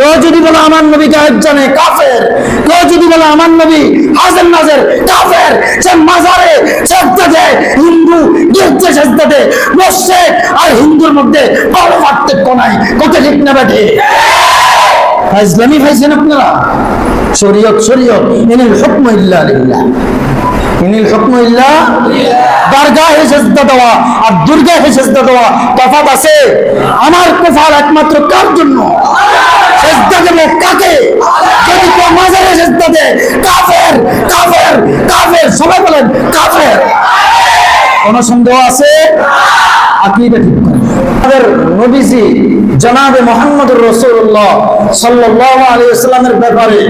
কেউ যদি বলে আমার নবী গায়েব জানে কাফের, কেউ যদি বলে আমার নবী হাজের নাজের কাফের, সে মাজারে সেজদা হিন্দু গির্জে সেজদা দেয় আর হিন্দুর মধ্যে বড় পার্থক্য নাই। কত ঠিক না বেঠে ইসলামী ভাইছেন আপনারা? শরীয়ত শরীয়ত ইনিল হুকম ইল্লা লিল্লাহ। ইনিল হুকম ইল্লা দরগাহে সেজদা দেওয়া আর দুর্গাহে সেজদা দেওয়া তফাৎ আছে। আমার কুফার একমাত্র কার জন্য? সেজদা দেব কাকে? যদি কেউ কাফের কাফের কাফের। সবাই বলেন, কাফের। কোন সন্দেহ আছে জনাবে ব্যাপারে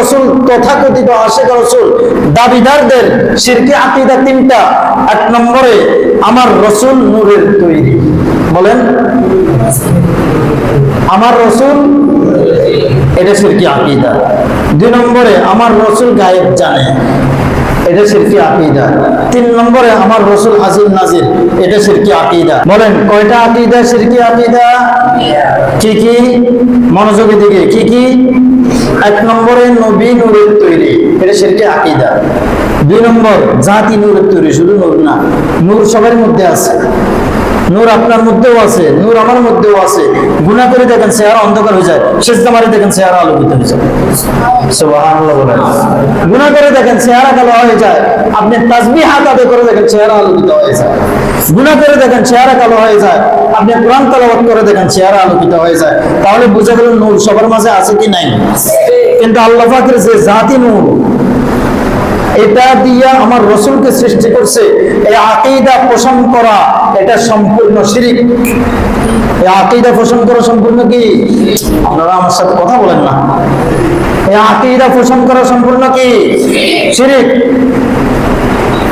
রসুল, তথাকথিত রসুল দাবিদারদের শিরকে আকিদা তিনটা। এক নম্বরে আমার রসুল নূরের তৈরি। বলেন। আমার রসুল, এটা শিরকি আকিদা। দুই নম্বরে আমার রসুল গায়েব জানে। এটা শিরকি আকিদা। তিন নম্বরে আমার রসুল হাজির নাজির, এটা শিরকি আকিদা। বলেন, কয়টা আকিদা শিরকি আকিদা? কি কি? মনোযোগী দিকে, কি কি? এক নম্বরে নবী নূরের তৈরি, এটা শিরকি আকিদা। দুই নম্বর, জাতি নূরের তৈরি, শুধু নূর না, নূর সবার মধ্যে আছে। নূর আপনার মধ্যেও আছে, নূর আমার মধ্যেও আছে। গুণা করে দেখেন চেহারা অন্ধকার হয়ে যায় শেষদা মারি দেখেন চেহারা আলোকিত হয়ে যায়। গুণা করে দেখেন কালো হয়ে যায়, আপনি তাসবিহ হাত আদে করে দেখেন চেহারা আলোকিত হয়ে যায়। গুণা করে দেখেন কালো হয়ে যায়, আপনি কোরআন তালাওয়াত করে দেখেন আলোকিত হয়ে যায়। তাহলে বুঝে গেল নূর সবার মাঝে আছে কি নাই? কিন্তু আল্লাহ পাকের যে জাতি নূর এটা দিয়া আমার রসুলকে সৃষ্টি করছে। এই আকিদা পোষণ করা, এটা সম্পূর্ণ শিরিক। এই আকিদা পোষণ করা সম্পূর্ণ কি? আপনারা আমার সাথে কথা বলেন না। এই আকিদা পোষণ করা সম্পূর্ণ কি? শিরিক।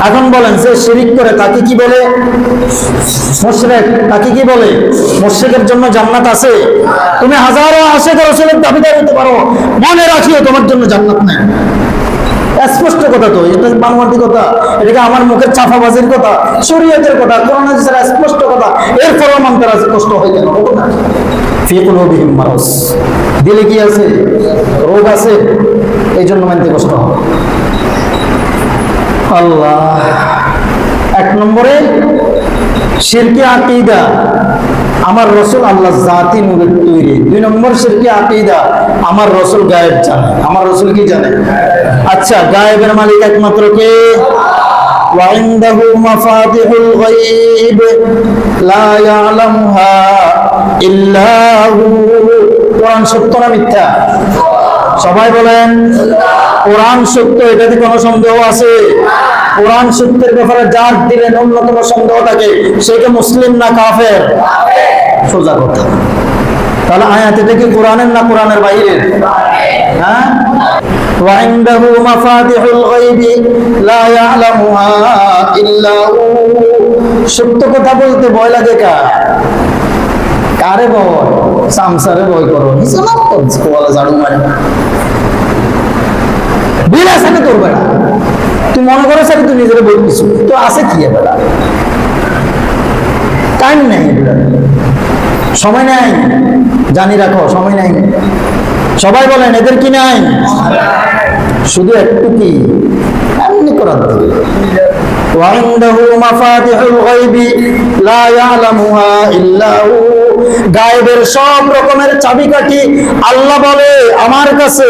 এখন বলেন, যে শিরিক করে তাকে কি বলে? মুশরিক। তাকে কি বলে? মুশরিকের জন্য জান্নাত আছে। তুমি হাজারো আশেক রসুলের দাবিদার হতে পারো। মনে রাখিও তোমার জন্য জান্নাত নেই। স্পষ্ট কথা তো, এটা বাংলাটি কথা, এটাকে আমার মুখের চাফাবাজির কথা, শরীয়তের কথা কোরআন হাদিসের স্পষ্ট কথা, এরপরও মানতে আছে কষ্ট হয়ে গেল ফি কুলুবিহিম মারাস। দিলে কি আছে? রোগ আছে? এই জন্য মানতে কষ্ট হবে আল্লাহ। এক নম্বরে, শিরকি আকিদা। আমার রসুল আল্লাহ জাতি নূরের তৈরি। দুই নম্বর, শিরকি আকিদা। আমার রসুল গায়েব জানে আমার রসুল কি জানে আচ্ছা গায়েবের মালিক একমাত্র কে وعنده مفاتح الغيب لا يعلمها إلا هو কোরআন সত্য না মিথ্যা সবাই বলেন কোরআন সত্য এটাতে কোনো সন্দেহ আছে কোরআন সত্যের ব্যাপারে যার দিলেন অন্যতম সন্দেহ থাকে সেটা মুসলিম না কাফের সোজা কথা তাহলে আয়াত এটা কি কোরআনের না কোরআনের বাইরের হ্যাঁ وعنده مفاتح الغيب لا يعلمها إلا هو সত্য কথা বলতে ভয় লাগে কার কারে ভয় সামসারে ভয় করো হিসাব করছে বলে ঝাড়ু মারে বিল আছে না তোর বেড়া তুই মনে করো স্যার তুই নিজের বই কিছু তো আছে কি এ বেড়া টাইম নেই এগুলা। সময় নাই জানি রাখো সময় নাই সবাই বলেন এদের কি নাই শুধু একটু কি এমনি করার দিকে وعنده مفاتح الغيب لا يعلمها إلا هو গায়েবের সব রকমের চাবিকাঠি আল্লাহ বলে আমার কাছে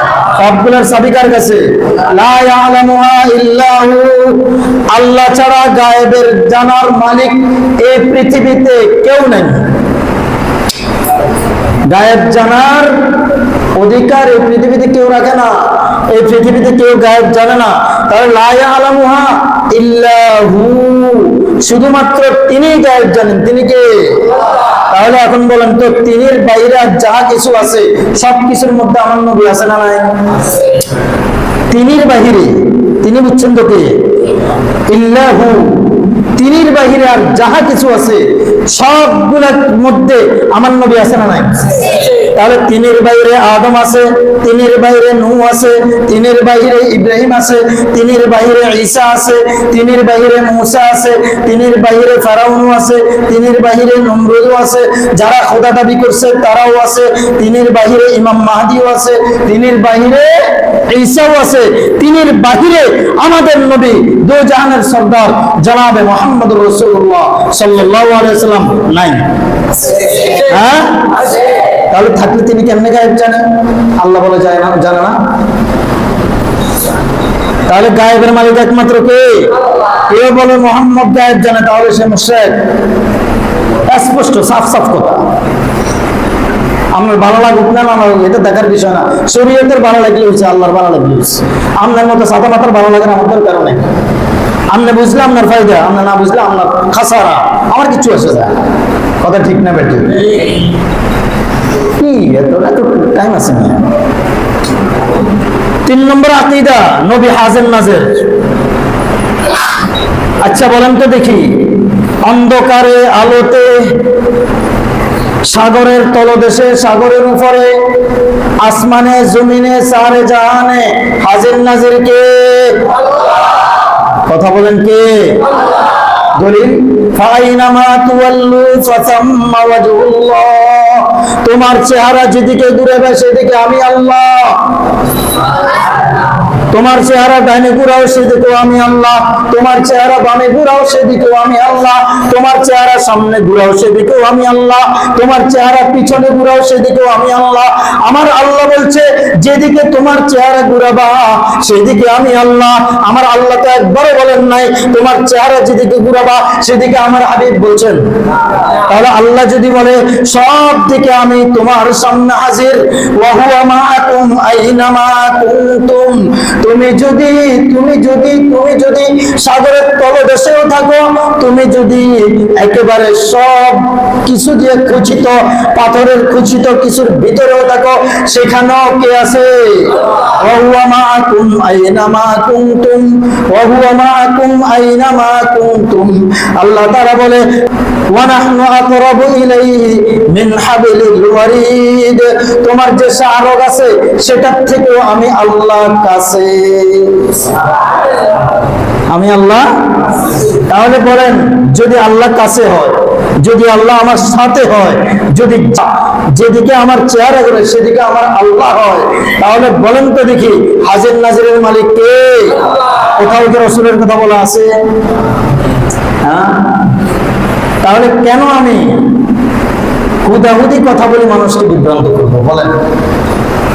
সবগুলোর কাছে আল্লাহ ছাড়া গায়েবের জানার মালিক এই পৃথিবীতে কেউ নেই। গায়েব জানার অধিকার এই পৃথিবীতে কেউ রাখে না, এই পৃথিবীতে কেউ গায়েব জানে না। তাহলে লায়া আলামুহা ইল্লাহু, শুধুমাত্র তিনি গায়েব জানেন, তিনি কে? তাহলে এখন বলেন তো, তিনের বাইরে যা কিছু আছে, সব কিছুর মধ্যে আমার নবী আছে না নাই? তিনির বাহিরে, তিনি বুঝছেন তো কে? তিনির বাহিরে আর যাহা কিছু আছে, সবগুলোর মধ্যে আমার নবী আছে না নাই? তাহলে তিনের বাইরে আদম আছে, তিনের বাইরে নূহ আছে, তিনের বাইরে ইব্রাহিম আছে, তিনের বাইরে ঈসা আছে, তিনের বাইরে মুসা আছে, তিনের বাইরে ফারাউন আছে, তিনের বাইরে নমরুদও আছে, যারা খোদা দাবি করছে তারাও আছে, তিনের বাইরে ইমাম মাহাদিও আছে, তিনের বাইরে ঈসাও আছে, তিনের বাহিরে আমাদের নবী দু জাহানের সর্দার জনাবে মোহাম্মদ রসুল্লাহ সাল্লাল্লাহু আলাইহি সাল্লাম নাই হ্যাঁ? তাহলে থাকলে তিনি কেমনে গায়েব জানে? আল্লাহ বলে যায় না, জানে না। তাহলে গায়েবের মালিক একমাত্র কে? কেউ বলে মোহাম্মদ গায়েব জানে? তাহলে সে মুশরিক। স্পষ্ট সাফ সাফ কথা। আপনার ভালো লাগুক না না লাগুক, এটা দেখার বিষয় না। শরীয়তের ভালো লাগলে হয়েছে আল্লাহর ভালো লাগলে হয়েছে আপনার মতো সাদা মাথার ভালো লাগে না আমাদের কারণে আপনি বুঝলে আপনার ফায়দা, আপনি না বুঝলে আপনার খাসারা। আমার কিছু আসে যায় কথা ঠিক না বেটি কি? এত টাইম আছে না। তিন নম্বর আকিদা, নবী নাজের। আচ্ছা বলেন তো দেখি। অন্ধকারে আলোতে, সাগরের তলদেশে, সাগরের উপরে, আসমানে, জমিনে সারে জাহানে, হাজির নাজির কে? কথা বলেন কে? দলিল, ফাইনামা তুয়াল্লু ফাসাম্মা ওয়াজহুল্লাহ। তোমার চেহারা যেদিকে ঘুরাবে সেদিকে আমি আল্লাহ। তোমার চেহারা ডাইনে ঘুরাও সেদিকেও আমি আল্লাহ। তোমার চেহারা বামে ঘুরাও সেদিকেও আমি আল্লাহ। তোমার চেহারা সামনে ঘুরাও সেদিকেও আমি আল্লাহ। তোমার চেহারা পিছনে ঘুরাও সেদিকেও আমি আল্লাহ। আমার আল্লাহ বলছে, যেদিকে তোমার চেহারা ঘুরাবা, সেদিকে আমি আল্লাহ। আমার আল্লাহ তো একবারও বলেন নাই, তোমার চেহারা যেদিকে ঘুরাবা, সেদিকে আমার হাবিব বলছেন। তাহলে আল্লাহ যদি বলে, সব দিকে আমি তোমার সামনে হাজির কুনতুম। তুমি যদি তুমি যদি তুমি যদি সাগরের তলদেশেও থাকো, তুমি যদি একেবারে সব কিছু দিয়ে খুচিত, পাথরের খুচিত কিছুর ভিতরেও থাকো, সেখানেও কে আছে? আল্লাহ তাআলা বলে তোমার যে শাহরগ আছে, সেটার থেকেও আমি আল্লাহর কাছে আমি আল্লাহ? তাহলে বলেন, যদি আল্লাহ কাছে হয়, যদি আল্লাহ আমার সাথে হয়, যদি যেদিকে আমার চেহারা করে সেদিকে আমার আল্লাহ হয়, তাহলে বলেন তো দেখি, হাজির নাজিরের মালিক কে? কোথাও কি রসুলের কথা বলা আছে? হ্যাঁ? তাহলে কেন আমি হুদাহুদি কথা বলে মানুষকে বিভ্রান্ত করব? বলেন।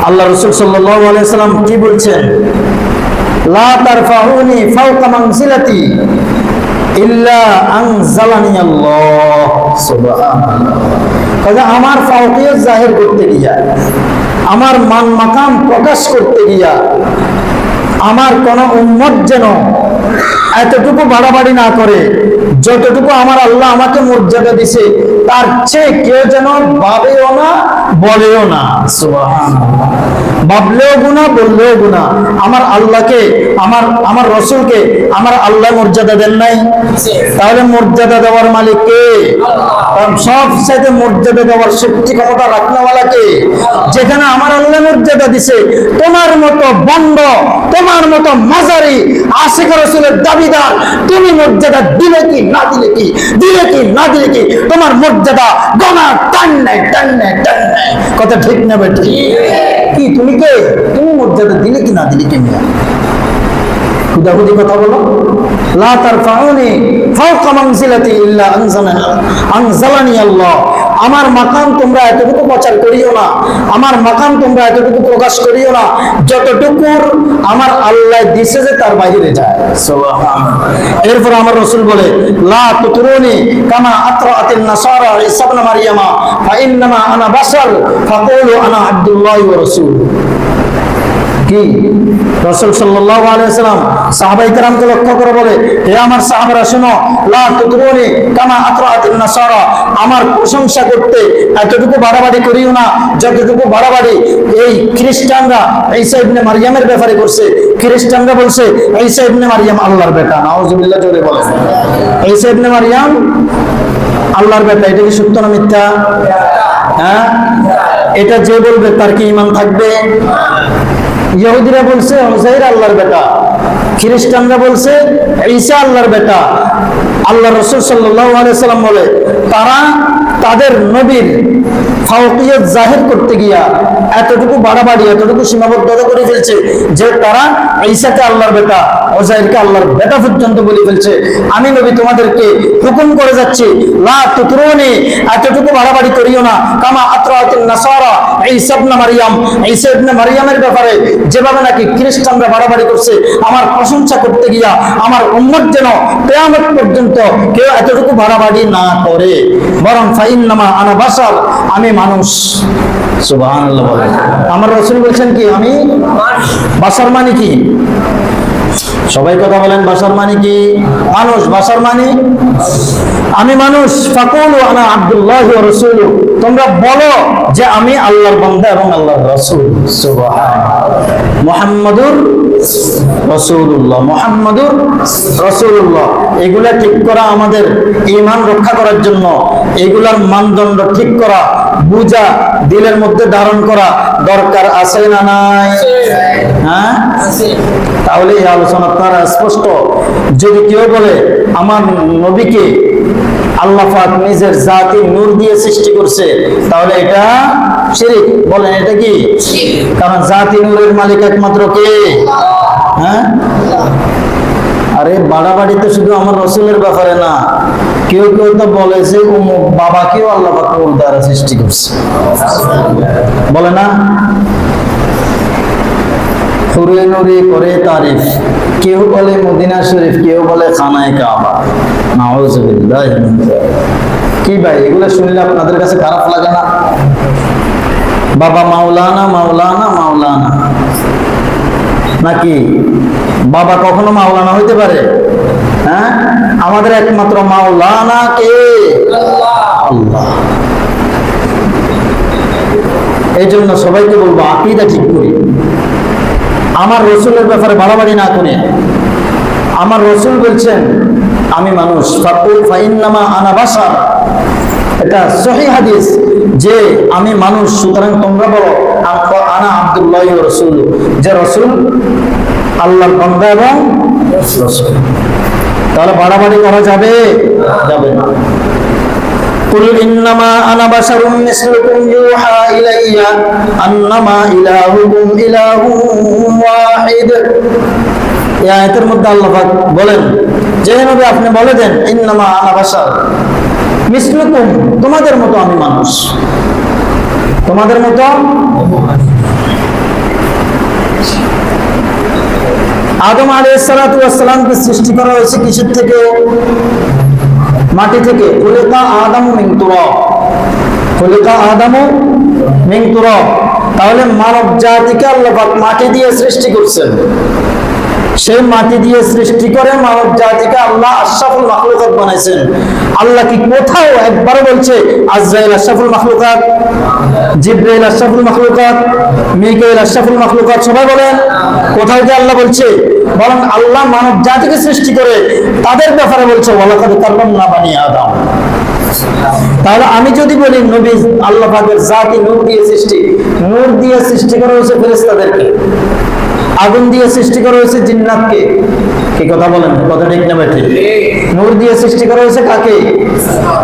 আল্লাহ রসুল সাল্লাম কি বলছেন? লা তারফাউনি ফাওকা মানজিলাতি ইল্লা আনজালানি আল্লাহ। সুবহানাল্লাহ। কাজে আমার ফাওকিয়ত জাহির করতে গিয়া, আমার মান মাকাম প্রকাশ করতে গিয়া, আমার কোন উম্মত যেন এতটুকু বাড়াবাড়ি না করে, যতটুকু আমার আল্লাহ আমাকে মর্যাদা দিছে, তার চেয়ে কেউ যেন ভাবেও না, বলেও না। সুবহানাল্লাহ। ভাবলেও গুণা বললেও গুণা আমার আল্লাহকে, আমার আমার রসুলকে, আমার আল্লাহ মর্যাদা দেন নাই। তাহলে মর্যাদা দেওয়ার মালিক কে? সব সাথে মর্যাদা দেওয়ার শক্তি ক্ষমতা রাখনাওয়ালা কে? যেখানে আমার আল্লাহ মর্যাদা দিছে, তোমার মতো বন্ধ, তোমার মতো মাজারি আশিক রসুলের দাবিদার, তুমি মর্যাদা দিলে কি, না দিলে কি? দিলে কি, না দিলে কি? তোমার মর্যাদা গনা টান নাই টান নাই টান নাই। কথা ঠিক না বেটি কি? তুমি কে? তুমি মর্যাদা দিলে কি না দিলে কেন খুদাখুদি কথা বলো। লা তারফাউনি ফাওকা মানজিলাতি ইল্লা আনজালানি আল্লাহ। আমার মাকাম তোমরা এতটুকু প্রচার করিও না। আমার মাকাম তোমরা এতটুকু প্রকাশ করিও না যতটুকুর আমার আল্লাহ দিছে যে তার বাইরে যায়। এরপর আমার রসুল বলে লা তুরুনি কামা আতরাতিন নাসারা ঈসা ইবনে মারইয়ামা ফা ইন্নামা আনা বাশার ফাকুলু আনা আব্দুল্লাহ ওয়া রাসূলুহু। কি? রসুল সাল্লাহ আলাইসালাম সাহাবাই কালামকে লক্ষ্য করে বলে, হে আমার সাহাবারা, শোনো, লা তুতরুনি কামা আতরাতিন নাসারা। আমার প্রশংসা করতে এতটুকু বাড়াবাড়ি করিও না, যতটুকু বাড়াবাড়ি এই খ্রিস্টানরা ঈসা ইবনে মারিয়ামের ব্যাপারে করছে। খ্রিস্টানরা বলছে, ঈসা ইবনে মারিয়াম আল্লাহর বেটা। নাউজুবিল্লাহ, জোরে বলে ঈসা ইবনে মারিয়াম আল্লাহর বেটা, এটা কি সত্য না মিথ্যা? হ্যাঁ? এটা যে বলবে তার কি ইমান থাকবে? ইহুদিরা বলছে হুসাইর আল্লাহর বেটা। খ্রিস্টানরা বলছে, ঈসা আল্লাহর বেটা। আল্লাহ রসুল সাল্লাম বলে, তারা তাদের নবীর ফাওকিয়ত জাহির করতে গিয়া এতটুকু বাড়াবাড়ি, এতটুকু সীমাবদ্ধতা করে ফেলছে যে তারা ঈসাকে আল্লাহর বেটা, ওজাইরকে আল্লাহর বেটা পর্যন্ত বলে ফেলছে। আমি নবী তোমাদেরকে হুকুম করে যাচ্ছি, লা তুতরুনি, এতটুকু বাড়াবাড়ি করিও না। কামা আতরাতিন নাসারা, ঈসা ইবনে মারিয়াম। ঈসা ইবনে মারিয়ামের ব্যাপারে যেভাবে নাকি খ্রিস্টানরা বাড়াবাড়ি করছে, আমার প্রশংসা করতে গিয়া আমার উম্মত যেন কিয়ামত পর্যন্ত কেউ এতটুকু বাড়াবাড়ি না করে। বরং ফাইন্নামা আনা বাসার আমি মানুষ। আমার রাসূল বলছেন কি, আমি বাসার মানে কি? সবাই কথা বলেন, বাসার মানে কি? মানুষ, বাসার মানে? আমি মানুষ, ফাকুল আনা আব্দুল্লাহ রসুল। তোমরা বলো যে আমি আল্লাহর বান্দা এবং আল্লাহর রসুল। সুবহান মুহাম্মাদুর রাসূলুল্লাহ মুহাম্মাদুর রাসূলুল্লাহ। এগুলা ঠিক করা আমাদের ঈমান রক্ষা করার জন্য। এগুলার মানদণ্ড ঠিক করা বুঝা দিলের মধ্যে ধারণ করা দরকার আছে না নাই? হ্যাঁ? তাহলে এই আলোচনা তারা স্পষ্ট। যদি কেউ বলে আমার নবীকে আল্লাহ পাক নিজের জাতি নূর দিয়ে সৃষ্টি করছে। তাহলে এটা শিরিক। বলেন এটা কি? কারণ জাতি নূরের মালিক একমাত্র কে? হ্যাঁ? আরে বাড়াবাড়ি তো শুধু আমার রসুলের ব্যাপারে না। কেউ কেউ তো বলে যে বাবাকেও আল্লাহ পাক নূর দ্বারা সৃষ্টি করছে। বলে না? ফুরে নুরে করে তারিফ। কেউ বলে মদিনা শরীফ, কেউ বলে খানায় কাবা। নাউজুবিল্লাহ কি ভাই, এগুলো শুনলে আপনাদের কাছে খারাপ লাগে না? বাবা মাওলানা মাওলানা মাওলানা। নাকি? বাবা কখনো মাওলানা হইতে পারে? হ্যাঁ? আমাদের একমাত্র মাওলানা কে? আল্লাহ। এই জন্য সবাইকে বলব, আকিদা ঠিক করি। আমার রসুলের ব্যাপারে বাড়াবাড়ি না করে। আমার রসুল বলছেন, আমি মানুষ। ফাইন্নামা আনা বাসা এটা সহি হাদিস যে আমি মানুষ, সুতরাং তোমরা বলো আনা আব্দুল্লাহ রসুল। যে রসুল আল্লাহর বান্দা এবং তাহলে বাড়াবাড়ি করা যাবে? যাবে না। قل إنما أنا بشر مثلكم يوحى إلي أنما إلهكم إله واحد এই আয়াতের মধ্যে আল্লাহ পাক বলেন যে নবী আপনি বলে দেন ইন্নামা আনা বাশার মিসলুকুম তোমাদের মতো আমি মানুষ তোমাদের মতো আদম আলাইহিস সালাতু ওয়াস সালামকে সৃষ্টি করা হয়েছে কিসের থেকে মাটি থেকে খুলিকা আদম মিংতুর তুরাব আদামু তুরাব তাহলে মানব জাতিকে আল্লাহ মাটি দিয়ে সৃষ্টি করছেন। সেই মাটি দিয়ে সৃষ্টি করে মানব জাতিকে আল্লাহ আশরাফুল মাখলুকাত বানাইছেন। আল্লাহ কি কোথাও একবার বলছে, আজরাইল আশরাফুল মাখলুকাত, জিব্রাইল আশরাফুল মাখলুকাত, মিকাইল আশরাফুল মাখলুকাত, সবাই বলেন কোথায় যে আল্লাহ বলছে, বরং আল্লাহ মানব জাতিকে সৃষ্টি করে তাদের ব্যাপারে বলছে, ওয়ালাকাদ কাল্লামনা বানি আদম। তাহলে আমি যদি বলি, নবী আল্লাহ পাকের জাতি নূর দিয়ে সৃষ্টি, নূর দিয়ে সৃষ্টি করা হয়েছে ফেরেশতাদেরকে। আগুন দিয়ে সৃষ্টি করা হয়েছে জিন্নাতকে। কি কথা বলেন? কথা ঠিক না বেঠে? নূর দিয়ে সৃষ্টি করা হয়েছে কাকে?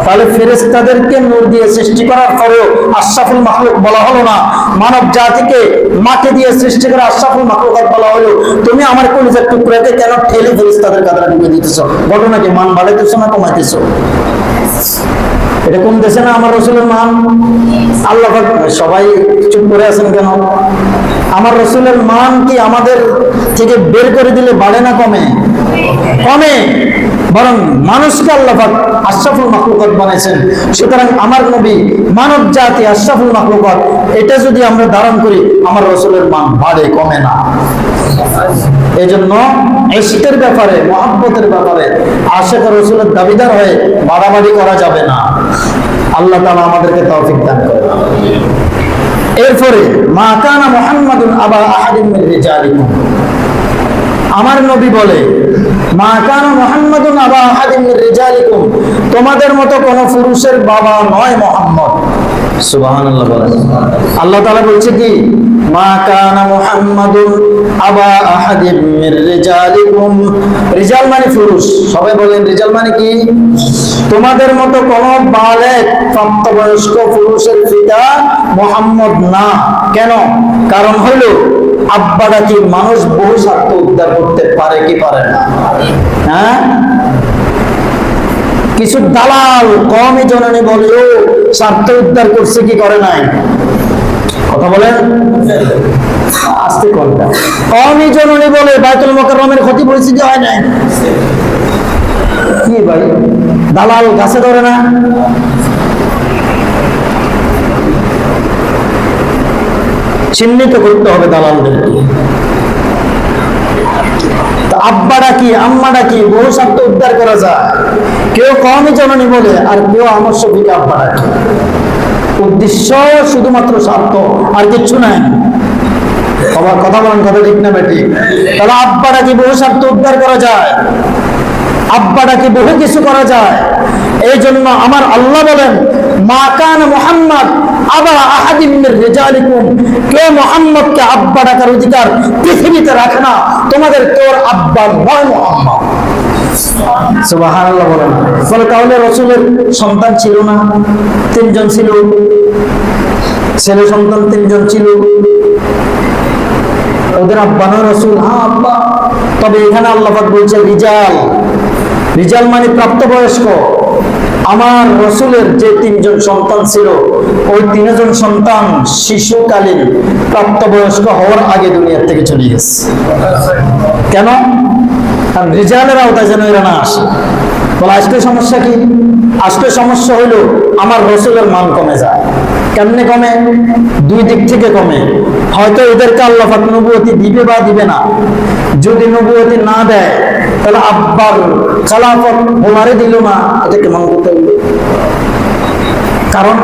তাহলে ফেরেশতাদেরকে নূর দিয়ে সৃষ্টি করার পরেও আশরাফুল মাখলুক বলা হলো না। মানব জাতিকে মাটি দিয়ে সৃষ্টি করে আশরাফুল মাখলুকাত বলা হলো, তুমি আমার কলিজার টুকরাকে কেন ঠেলে ফেরেশতাদের কাতারে ঢুকে দিতেছো? ঘটনাকে মান বাড়াইতেছো না কমাইতেছো? এটা কোন দেশে না আমার রসুলের মান? আল্লাহ সবাই চুপ করে আছেন কেন? আমার রসুলের মান কি আমাদের থেকে বের করে দিলে বাড়ে না কমে? কমে। বরং মানুষকে আল্লাহ পাক আশরাফুল মাখলুকাত বানাইছেন। সুতরাং আমার নবী মানব জাতি আশরাফুল মাখলুকাত, এটা যদি আমরা ধারণ করি, আমার রসুলের মান বাড়ে, কমে না। এই জন্য ইশকের ব্যাপারে, মহাব্বতের ব্যাপারে আশেখ রসুলের দাবিদার হয়ে বাড়াবাড়ি করা যাবে না। আল্লাহ তাআলা আমাদেরকে তৌফিক দান করে এরপরে, মা কানা মুহাম্মাদুন আবা আহাদিমের রিজালিকুম। আমার নবী বলে, মা কানা মুহাম্মাদুন আবা আহাদিমের রিজালিকুম, তোমাদের মতো কোন পুরুষের বাবা নয় মুহাম্মদ। আল্লাহ তাআলা বলছে কি? মা কানা মুহাম্মাদুন আবা আহাদিন মিন রিজালিকুম। রিজাল মানে পুরুষ। সবাই বলেন, রিজাল মানে কি? তোমাদের মতো কোন বালেক প্রাপ্তবয়স্ক পুরুষের পিতা মোহাম্মদ না। কেন? কারণ হইল, আব্বাটা কি মানুষ বহু স্বার্থ উদ্ধার করতে পারে কি পারে না? হ্যাঁ? কিছু দালাল, কমই জননী বলেও স্বার্থ উদ্ধার করছে কি করে নাই? কথা বলেন। আস্তে কোনটা কমই জননী বলে বাইতুল মোকাররমের ক্ষতি পরিস্থিতি হয় নাই। কি ভাই? দালাল গাছে ধরে না? চিহ্নিত করতে হবে দালালদেরকে আব্বাটা কি আম্মাটা কি, বহু শব্দ উদ্ধার করা যায়? কেউ কমই জননী বলে আর কেউ আমার সফিকে আব্বাটা কি উদ্দেশ্য শুধুমাত্র স্বার্থ, আর কিচ্ছু নাই। আবার কথা বলেন, কথা ঠিক না বেটি? তাহলে আব্বাটা কি বহু শব্দ উদ্ধার করা যায়? আব্বাটাকে বহু কিছু করা যায়? এই জন্য আমার আল্লাহ বলেন, মা কান মোহাম্মদ আবা আহাদিম মির রিজালিকুম। কে মোহাম্মদকে আব্বা ডাকার অধিকার পৃথিবীতে রাখে না, তোমাদের তোর আব্বা নয় মোহাম্মদ। সুবহানাল্লাহ তাহলে রসুলের সন্তান ছিল না, তিনজন ছিল। ছেলে সন্তান তিনজন ছিল। ওদের রসুল হ্যাঁ আব্বা। তবে এখানে বলছে রিজাল। রিজাল মানে প্রাপ্তবয়স্ক। আমার রসুলের যে তিনজন সন্তান ছিল, ওই তিনজন সন্তান শিশুকালীন প্রাপ্তবয়স্ক হওয়ার আগে দুনিয়ার থেকে চলে গেছে। কেন? কারণ রিজালের আওতায় যেন এরা না আসে। বলে, আজকে সমস্যা কি? আজকে সমস্যা হইল আমার রসুলের মান কমে যায়। কেমনে কমে? দুই দিক থেকে কমে। হয়তো এদেরকে আল্লাহ পাক নবুয়তি দিবে বা দিবে না। যদি নবুয়তি না দেয়, তাহলে আব্বার খালাফত ওনারে দিল না এটা কেমন করতে হবে। কারণ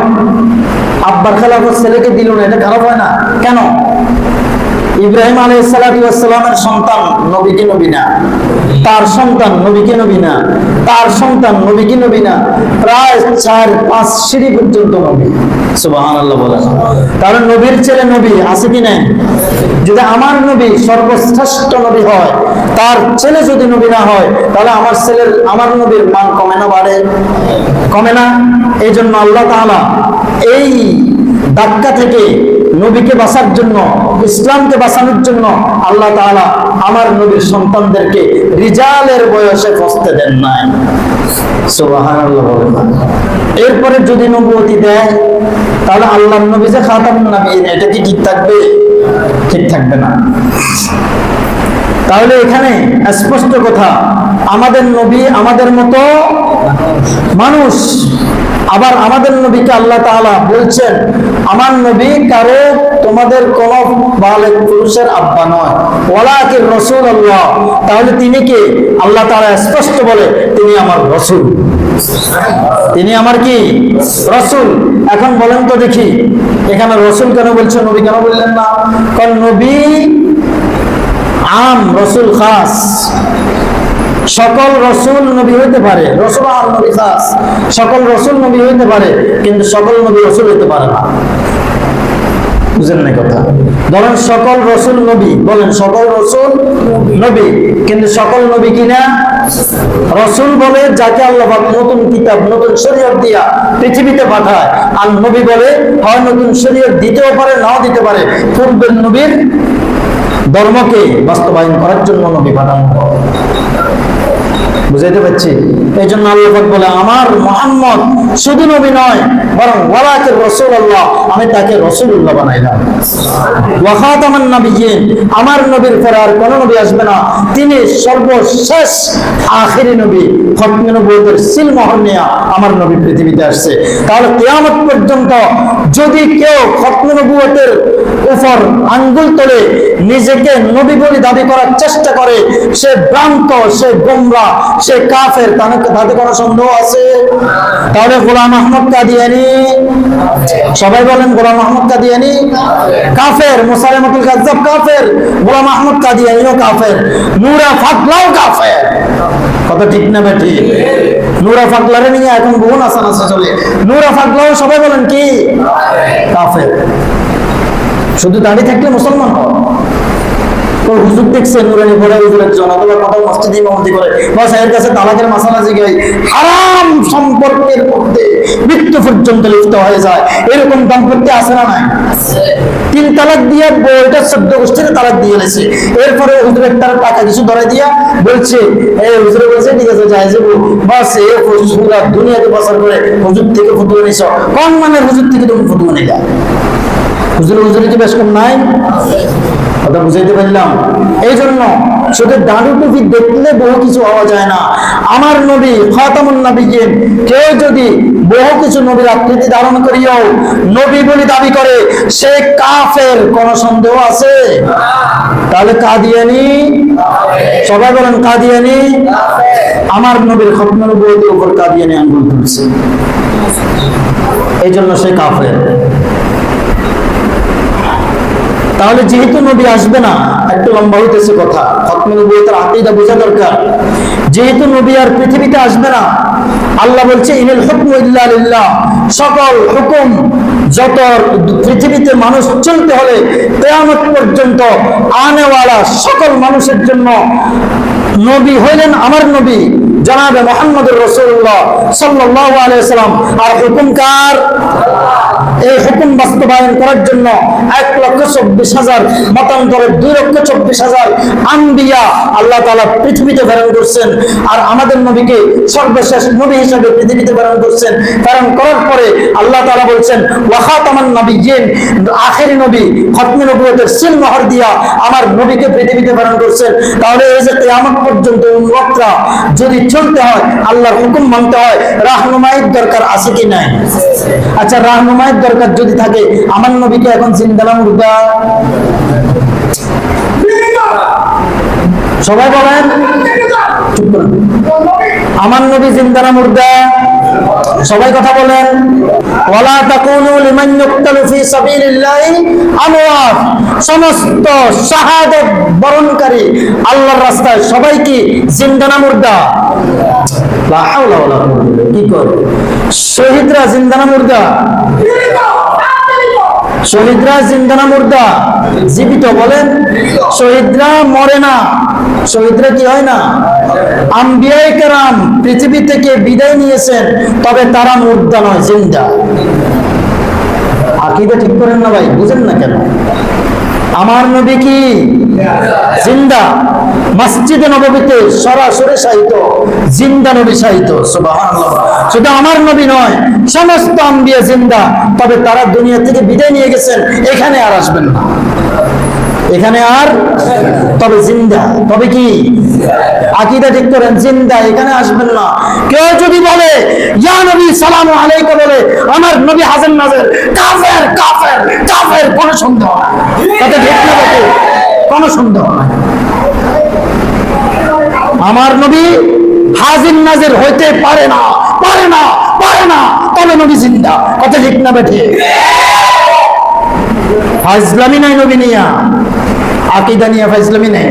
আব্বার খেলাফত ছেলেকে দিল না, এটা খারাপ হয় না। কেন? ইব্রাহিম আলাই সালামের সন্তান নবী না তার সন্তান নবীকে নবী না তার সন্তান নবী না প্রায় চার পাঁচ সিঁড়ি পর্যন্ত নবী। সুবাহান আল্লাহ কারণ নবীর ছেলে নবী আছে কি নাই? যদি আমার নবী সর্বশ্রেষ্ঠ নবী হয়, তার ছেলে যদি নবী না হয়, তাহলে আমার ছেলের, আমার নবীর মান কমে না বাড়ে। কমে না। এই জন্য আল্লাহ তাআলা এই ধাক্কা থেকে নবীকে বাঁচার জন্য, ইসলামকে বাঁচানোর জন্য আল্লাহ তাআলা আমার নবীর সন্তানদেরকে রিজালের বয়সে ফসতে দেন নাই। এরপরে যদি নবুয়তি দেয়, তাহলে আল্লাহ নবী যে খাতামুন নবীন, এটা কি ঠিক থাকবে? ঠিক থাকবে না। তাহলে এখানে স্পষ্ট কথা, আমাদের নবী আমাদের মতো মানুষ আবার আমাদের নবীকে আল্লাহ তাআলা বলছেন, আমার নবী কারও তোমাদের কোন বালেক পুরুষের আব্বা নয়। ওয়ালাকির রসুল আল্লাহ তাহলে তিনি কে? আল্লাহ তাআলা স্পষ্ট বলে, তিনি আমার রসুল। তিনি আমার কি? রসুল। এখন বলেন তো দেখি, এখানে রসুল কেন বলছেন, নবী কেন বললেন না? কারণ নবী আম, রসুল খাস। সকল রসুল নবী হইতে পারে। রসুল আর নবী খাস সকল রসুল নবী হইতে পারে, কিন্তু সকল নবী রসুল হইতে পারে না। বুঝেন না কথা? ধরেন সকল রসুল নবী, বলেন সকল রসুল নবী, কিন্তু সকল নবী কিনা রসুল বলে, যাকে আল্লাহ নতুন কিতাব, নতুন শরীয়ত দিয়া পৃথিবীতে পাঠায়, আর নবী বলে, হয় নতুন শরীয়ত দিতেও পারে, নাও দিতে পারে। পূর্বের নবীর ধর্মকে বাস্তবায়ন করার জন্য নবী পাঠানো হয়। বুঝাইতে পারছি? এই জন্য আল্লাহ বলে আমার মোহাম্মদ শুধু নবী নয় বরং ওয়ালাকে আমি তাকে রসুল্লাহ বানাইলাম। নবীন আমার নবীর আর কোন নবী আসবে না। তিনি সর্বশেষ আখেরি নবী নবুয়তের নিয়ে আমার নবী পৃথিবীতে আসছে। তাহলে কিয়ামত পর্যন্ত যদি কেউ খতমে নবুয়তের উপর আঙ্গুল তোলে, নিজেকে নবী বলে দাবি করার চেষ্টা করে, সে ভ্রান্ত, সে গোমরা, সে কাফের তাতে কোনো সন্দেহ আছে? তাহলে গোলাম আহমদ কাদিয়ানি সবাই বলেন গোলাম আহমদ কাদিয়ানি কাফের মুসালেমতুল কাজ্জাব কাফের, গোলাম আহমদ কাদিয়ানিও কাফের, নূরা ফাতলাও কাফের। কথা ঠিক না বেঠি নূরা ফাতলারে নিয়ে এখন বহু নাসা চলে। নূরা ফাতলাও সবাই বলেন কি? কাফের। শুধু দাঁড়িয়ে থাকলে মুসলমান হও হুজুর দেখছে নুরানি মসজিদ ইমামতি করে। এর কাছে তালাকের হারাম সম্পর্কের মধ্যে মৃত্যু পর্যন্ত লিপ্ত হয়ে যায়। এরকম আছে না নাই? তিন তালাক দিয়ে বইটা গোষ্ঠীতে তালাক দিয়ে গেছে এরপরে হুজুরের তার টাকা কিছু ধরে দিয়া বলছে এই হুজুরে বলছে, ঠিক আছে, যাই যাব। বাস এ হুজুরা দুনিয়াতে করে হুজুর থেকে ফুটুয়ে নিছ। কোন মানের হুজুর থেকে তুমি ফুটুয়ে নিলা? হুজুর হুজুরে কি বেশ কম নাই? কথা বুঝাইতে পারলাম। এই জন্য শুধু দাঁড়ু টুপি দেখলে বহু কিছু হওয়া যায় না। আমার নবী খাতামুন নবীকে কেউ যদি বহু কিছু নবীর আকৃতি ধারণ করিয়াও নবী বলে দাবি করে, সে কাফের, কোন সন্দেহ আছে? তাহলে কাদিয়ানি, সবাই বলেন কাদিয়ানি, আমার নবীর খতম নবীদের উপর কাদিয়ানি আঙ্গুল তুলছে। এই জন্য সে কাফের। তাহলে যেহেতু নবী আসবে না, একটু লম্বা হইতেছে কথা। খতমে নবুয়তের আকিদা বোঝা দরকার। যেহেতু নবী আর পৃথিবীতে আসবে না, আল্লাহ বলছে, ইনিল হুকম ইল্লা লিল্লাহ। সকল হুকুম, যত পৃথিবীতে মানুষ চলতে হলে, কিয়ামত পর্যন্ত আনেওয়ালা সকল মানুষের জন্য নবী হইলেন আমার নবী, জনাবে মোহাম্মদুর রসুল্লাহ সাল্লাল্লাহু আলাইহি সাল্লাম আর হুকুম কার? এই হুকুম বাস্তবায়ন করার জন্য এক লক্ষ চব্বিশ হাজার মতান্তরে দুই লক্ষ চব্বিশ হাজার আম্বিয়া আল্লাহ তালা পৃথিবীতে প্রেরণ করছেন। আর আমাদের নবীকে সর্বশেষ নবী হিসাবে পৃথিবীতে প্রেরণ করছেন। প্রেরণ করার পরে আল্লাহ তালা বলছেন ওয়াখাতামান নবী জিন আখেরি নবী, খতমে নবুয়তের সিল মোহর দিয়া আমার নবীকে পৃথিবীতে প্রেরণ করছেন। তাহলে এই যে কিয়ামত পর্যন্ত উম্মতরা যদি চলতে হয়, আল্লাহর হুকুম মানতে হয়, রাহনুমাইয়ের দরকার আছে কি নাই? আচ্ছা রাহনুমাইয়ের দরকার যদি থাকে, আমার নবীকে এখন জিন্দানা মুর্দা। সবাই বলেন আমার নবী জিন্দানা মুর্দা। সবাই কথা বলেন। ওয়ালা তাকুনু লিমান ফি সাবিলিল্লাহি আমওয়াত। সমস্ত শাহাদাত বরণকারী আল্লাহর রাস্তায় সবাই কি জিন্দানা মুর্দা? লা হাওলা ওয়ালা কুওয়াতা কি করে শহীদরা জিন্দানা মুর্দা? শহীদরা জিন্দানা মুর্দা? জীবিত বলেন, শহীদরা মরে না। শহীদরা কি হয় না? আম্বিয়াই কেরাম পৃথিবী থেকে বিদায় নিয়েছেন, তবে তারা মুর্দা নয়, জিন্দা। আকিদা ঠিক করেন না ভাই, বুঝেন না কেন? আমার নবী কি? জিন্দা। মসজিদে নবীতে সরাসরি সাহিত্য জিন্দা নবী সাহিত্য শুধু আমার নবী নয়, সমস্ত আম্বিয়া জিন্দা, তবে তারা দুনিয়া থেকে বিদায় নিয়ে গেছেন, এখানে আর আসবেন না। এখানে আর তবে জিন্দা, তবে কি? আকিদা ঠিক করেন, জিন্দা, এখানে আসবেন না। কেউ যদি বলে, ইয়া নবী, সালাম আলাইকুম বলে, আমার নবী হাজের নাজের, কাফের কাফের কাফের কোনো সন্দেহ নাই। তাতে ঠিক না কোনো সন্দেহ নাই। আমার নবী হাজির নাজির হইতে পারে না পারে না পারে না। তবে নবী জিন্দা। কথা ঠিক না বেঠে? ফাইজলামি নাই নবী নিয়া। আকিদা নিয়া ফাইজলামি নাই।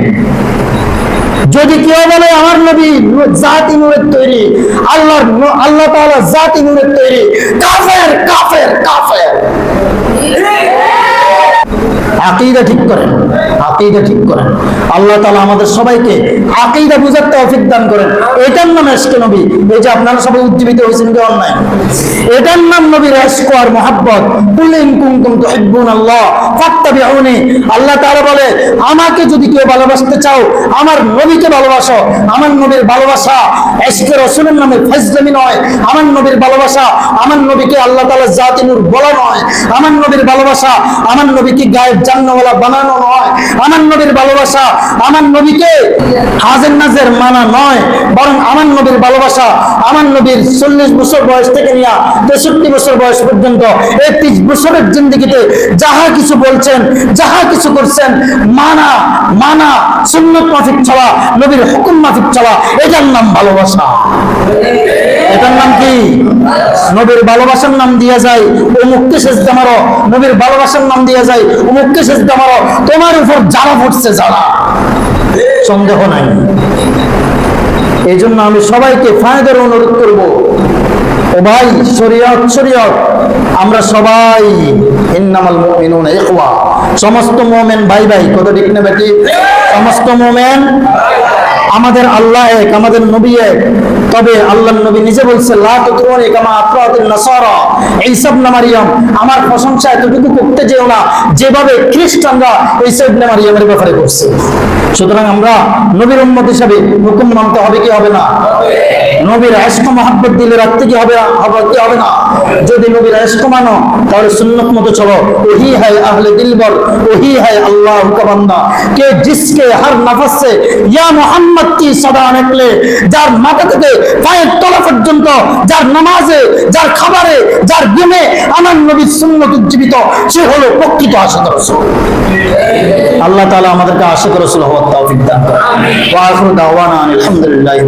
যদি কেউ বলে আমার নবী জাতি নূরের তৈরি, আল্লাহর ন- আল্লাহ তাআলা জাতি নূরের তৈরি, কাফের কাফের কাফের। আকিদা ঠিক করেন, আকিদা ঠিক করেন। আল্লাহ তাআলা আমাদের সবাইকে আকিদা বুঝার তৌফিক দান করেন। এটার নাম এসকে নবী। এই যে আপনারা সবাই উজ্জীবিত হয়েছেন কি অন্যায়? এটার নাম নবীর এশক আর মহাব্বত। কুল ইন কুনতুম তুহিব্বুন আল্লাহ, ফাত্তাবিউনি। আল্লাহ তাআলা বলে, আমাকে যদি কেউ ভালোবাসতে চাও, আমার নবীকে ভালোবাসো। আমার নবীর ভালোবাসা এশকে রাসূলের নামে ফাজলামি নয়। আমার নবীর ভালোবাসা আমার নবীকে আল্লাহ তাআলা জাতি নূর বলা নয়। আমার নবীর ভালোবাসা আমার নবীকে গায়েব জান্নাওয়ালা বানানো নয়। আমার নবীর ভালোবাসা আমার নবীকে হাজের নাজের মানা নয়, বরং আমার নবীর ভালোবাসা আমার নবীর চল্লিশ বছর বয়স থেকে নিয়ে তেষট্টি বছর বয়স পর্যন্ত এই ত্রিশ বছরের জিন্দগিতে যাহা কিছু বলছেন, যাহা কিছু করছেন, মানা মানা, সুন্নত মাফিক চলা নবীর হুকুম মাফিক চলা এটার নাম ভালোবাসা। এটার নাম কি? নবীর ভালোবাসার নাম দিয়া যায়, অমুককে সেজদা মারো নবীর ভালোবাসার নাম দিয়া যায় অমুককে সেজদা মারো তোমার উপর যারা ফুটছে যারা সন্দেহ নাই। এই জন্য আমি সবাইকে ফায়দার অনুরোধ করব। ও ভাই, শরীয়ত শরীয়ত। আমরা সবাই ইন্নামাল মুমিনুনা ইখওয়া। সমস্ত মুমিন ভাই ভাই কত ঠিক না বেটি সমস্ত মুমিন আমাদের আল্লাহ এক, আমাদের নবী এক। তবে আল্লাহ নবী নিজে বলছে আমার প্রশংসা এতটুকু করতে যেও না, যেভাবে খ্রিস্টানরা ইসাবনা নামারিয়ামের ব্যাপারে করছে। সুতরাং আমরা নবীর উন্মত হিসাবে হুকুম মানতে হবে কি হবে না? নবীর আয়স্ক মহাব্বত দিলে রাখতে কি হবে কি হবে না? যদি নবীর আয়স্ক মানো, তাহলে সুন্নত মতো চলো। ওহি হায় আহলে দিল বল ওহি হায় আল্লাহ হুকাবান্দা কে জিসকে হার নাফাসে, ইয়া মোহাম্মদ কি সদা নেকলে, যার মাথা থেকে পায়ের তলা পর্যন্ত যার নামাজে যার খাবারে যার গেমে আমার নবীর সুন্নত উজ্জীবিত সে হলো প্রকৃত আশা রসুল। আল্লাহ তালা আমাদেরকে আশা করেছিল হওয়ার তৌফিক দান আলহামদুলিল্লাহি